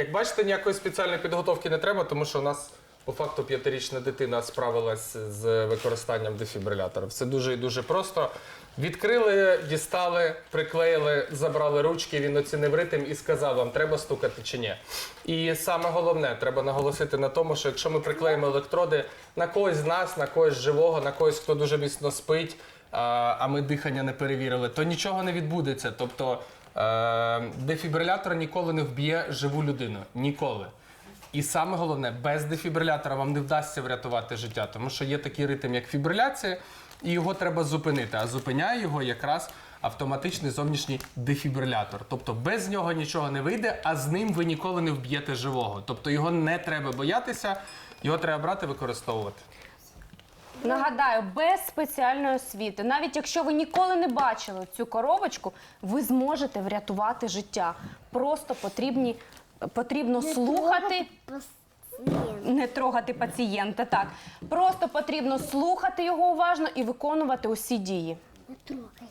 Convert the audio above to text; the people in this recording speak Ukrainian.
Як бачите, ніякої спеціальної підготовки не треба, тому що у нас по факту п'ятирічна дитина справилась з використанням дефібрилятора. Все дуже і дуже просто. Відкрили, дістали, приклеїли, забрали ручки, він оцінив ритм і сказав вам, треба стукати чи ні. І саме головне, треба наголосити на тому, що якщо ми приклеїмо електроди на когось з нас, на когось живого, на когось, хто дуже міцно спить, а ми дихання не перевірили, то нічого не відбудеться. Тобто дефібрилятор ніколи не вб'є живу людину. Ніколи. І саме головне, без дефібрилятора вам не вдасться врятувати життя, тому що є такий ритм, як фібриляція, і його треба зупинити. А зупиняє його якраз автоматичний зовнішній дефібрилятор. Тобто без нього нічого не вийде, а з ним ви ніколи не вб'єте живого. Тобто його не треба боятися, його треба брати використовувати. Нагадаю, без спеціальної освіти, навіть якщо ви ніколи не бачили цю коробочку, ви зможете врятувати життя. Просто потрібні, потрібно слухати. Не трогати пацієнта, так. Просто потрібно слухати його уважно і виконувати усі дії. Не трогай.